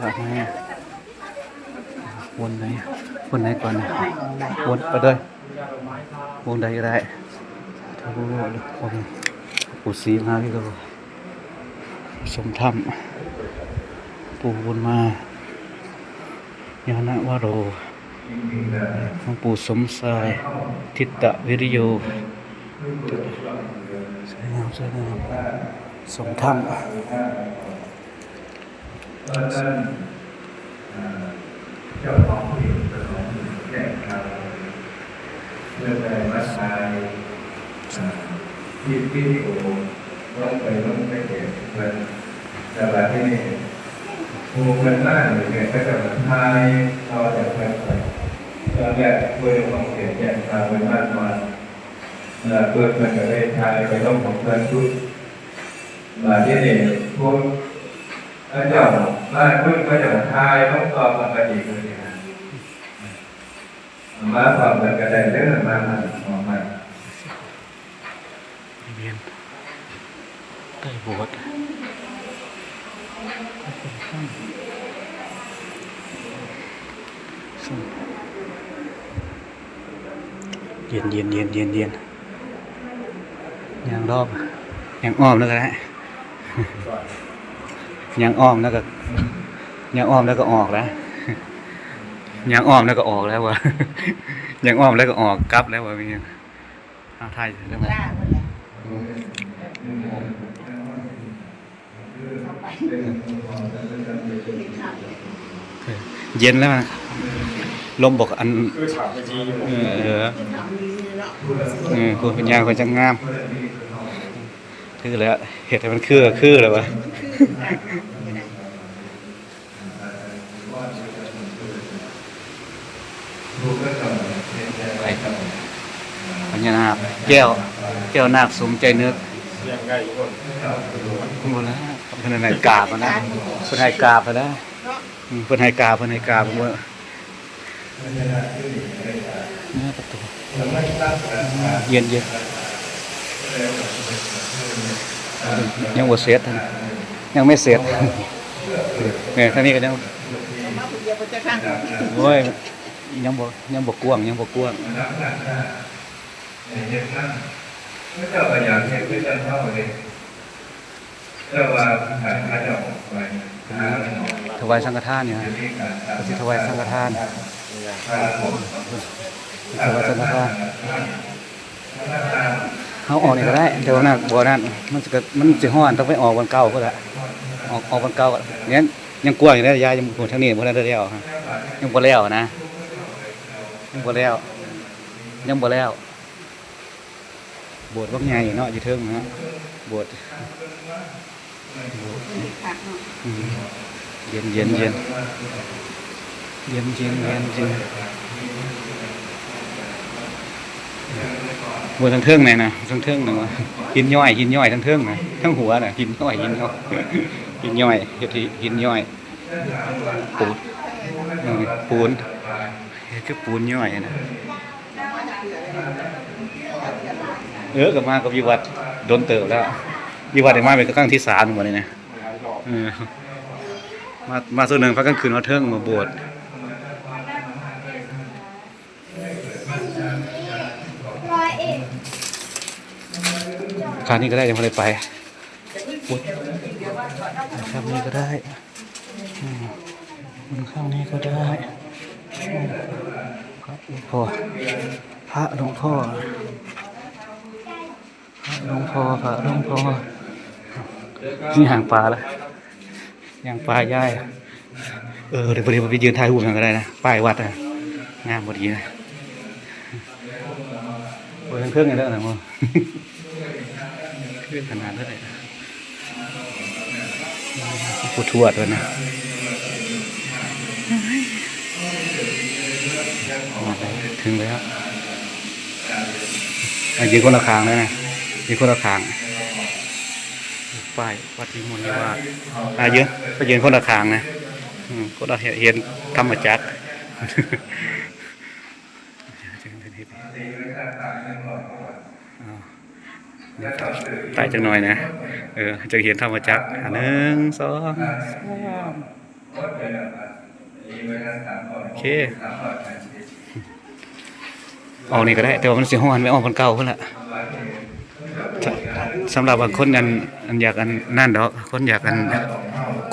แบบไหนอะวนไหนอะวนไหนก่อนนะวนไปเลยวนใดก็ได้ถ้ารู้ว่าคนปู่ศรีมาพี่ก็สมธรรมปู่บุญมาญาณวโรหลวงปู่สมสาย ทิตตวิริโยสวยงามสวยงามสมธรรม ก็ท่านเจ้าของที่ถนนแจ้งข่าวเรื่องในวัดไทยที่ที่โอ้ลงไปลงไปเก็บเงินแต่ละที่นี่ภูมิมันน่าอยู่เนี่ยก็จะมาทายเราจะไปไปตอนแรกคุยของเก็บแจ้งข่าวเป็นบ้านนอนเมื่อเพื่อนมันก็ได้ทายไปต้องของเพื่อนชุดมาที่นี่พวก พระเจ้าบ้านพึ่งพระเจ้าทายต้องตอบกันอีกเลยนะมาตอบกันก็ได้เรื่องมามาออกมาเวียนใต้บสถ์เย็นเย็นเย็นเย็นเย็นยางรอบยางอ้อมแล้วก็ได้ ยางอ้อมแล้วก็ยางอ้อมแล้วก็ออกแล้วยางอ้อมแล้วก็ออกแล้ววะยางอ้อมแล้วก็ออกกลับแล้ววะมีอาวไทยเรื่องอะไรเย็นแล้วมันลมบอกอันเออเออเออคุณปัญญาคนจะงามคือแล้วเห็ดให้มันคือคือแล้ววะ ไปพญานาคแก้ว แก้วนาคสมใจนึกคนหมดแล้วเพิ่อนให้กราบมานะเพิ่อนให้กราบมานะอืมเพิ่อนให้กราบเพิ่อนให้กราบว่าเนี่ยประตูเย็นเย็นยังบ่เสร็จท่าน ยังไม่เสร็จเนี่ยท่านี้ก็ยังโอ้ยยังบ่ยังบ่กวงยังบ่กวงเห็นนั่นพระเจ้าก็อยากเห็นด้วยกันเท่าเลยเจ้าว่าหาพระเจ้าไปนอถวายสังฆทานเนี่ยที่การก็สิถวายสังฆทานถวายสังฆทานเขาออกนี่ก็ได้แต่ว่านั่นบ่นั่นมันสิก็มันสิฮ้อนต้องไปออกวันเก่าก็ละ ออกออกวันเก่าก็ยังยังกลัวอยู่นะยายยังบ่ทางนี้บ่ได้แล้วฮะยังบ่แล้วนะ ยังบ่แล้ว ยังบ่แล้วบสถ์วังใหญ่เนาะอยู่เทิงนะฮะบสถ์ผักเย็นเย็นเย็นเย็นเย็นเย็นเย็นบนทางเทิงไหนนะทางเทิงนะวะหินย่อยหินย่อยทางเทิงนะทั้งหัวน่ะหินย่อยหินย่อย หินย่อยเฮ็ดที่หินย่อย ปูนเออปูนเฮ็ดคือปูนย่อยนะเออกับมากับวิวัฒน์โดนเติบแล้ววิวัฒน์ได้มาเป็นครั้งที่สามหมดเลยนะเออมามาส่วนหนึ่งพักกลางคืนมาเทิงมาบวชคราวนี้ก็ได้ยังไม่ได้ไปอุ๊ย ข้างนี้ก็ได้อืมบนข้างนี้ก็ได้อืมพระหลวงพ่อพระหลวงพ่อพระหลวงพ่อพระหลวงพ่อนี่ห่างปลาแล้วย่างปลาย่ายเออเดี๋ยวพอดีไปยืนถ่ายรูปกันก็ได้นะป้ายวัดนะงามพอดีนะโอ้ยเครื่องไงแล้วนะมึงเรื่องขนาดเท่าไหร่นะ ผู้ทวดด้วยนะถึงแล้วอะยืนคนละคางเลยนะยืนคนละคางป้ายวัดวิมลนิวาสอะยืนไปยืนคนละคางนะก็เราเห็นธรรมจักร ตายจังหน่อยนะ เออจะเห็นธรรมจักรอะหนึ่งสองสามก็เป็นอะไรมีเวลาสามข้อโอเคสามข้อแทนที่ออกนี่ก็ได้ แต่ว่ามันสิฮ้อนไม่ออกคนเก่าพุ่นละวันที่สำหรับบางคนอันอันอยากอันนั่นดอกคนอยากอัน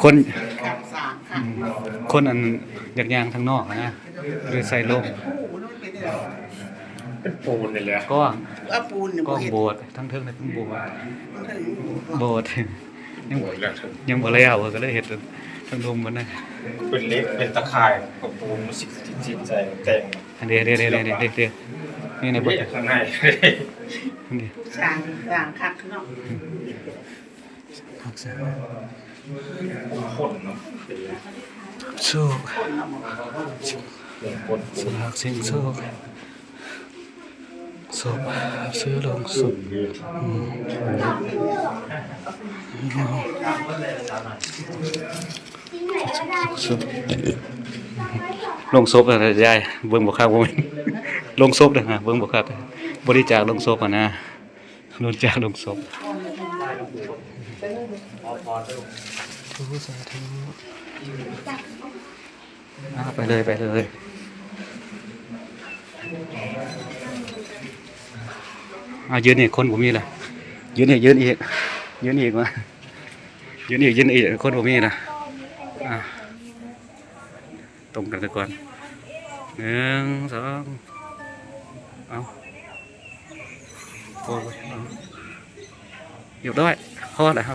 คนขับสามค่ะเนาะคนอันอยากย่างทางนอกอะนะหรือใส่ร่ม โอ้โหนั่นเป็นอะไร เป็นปูนนี่แหละก็ว่าปูนเนี่ยก็บ่เห็นโบสถ์ทั้งเทิงในทั้งโบสถ์โบสถ์ยังหมดแล้วถึงยังบ่แล้วก็เลยเฮ็ดทั้งลมมันนะเป็นเล็กเป็นตะข่ายกับปูนมันสิจิตใจแต่งอันเดียวเดียวเดียวเดียวเดียวเดียวนี่ในบทเรียกข้างในนี่สร้างสร้างคักเนาะทักษะคนเนาะเป็นโชคเรื่องคนปูสนลากสิ่งโชค ศพซื้อลงศพอืมศพลงศพอะไรยายเบิ่งบ่ครับบ่แม่นลงศพเด้อฮะเบิ่งบ่ครับบริจาคลงศพอะนะบริจาคลงศพทูสาธุอ่าไปเลยไปเลย อายืนอีกคนผมมีละยืนอีกยืนอีกยืนอีกมายืนอีกยืนอีกคนผมมีละตรงกันไปก่อนหนึ่งสองเอาโอ้ยเอาหยุดด้วยพอแล้ว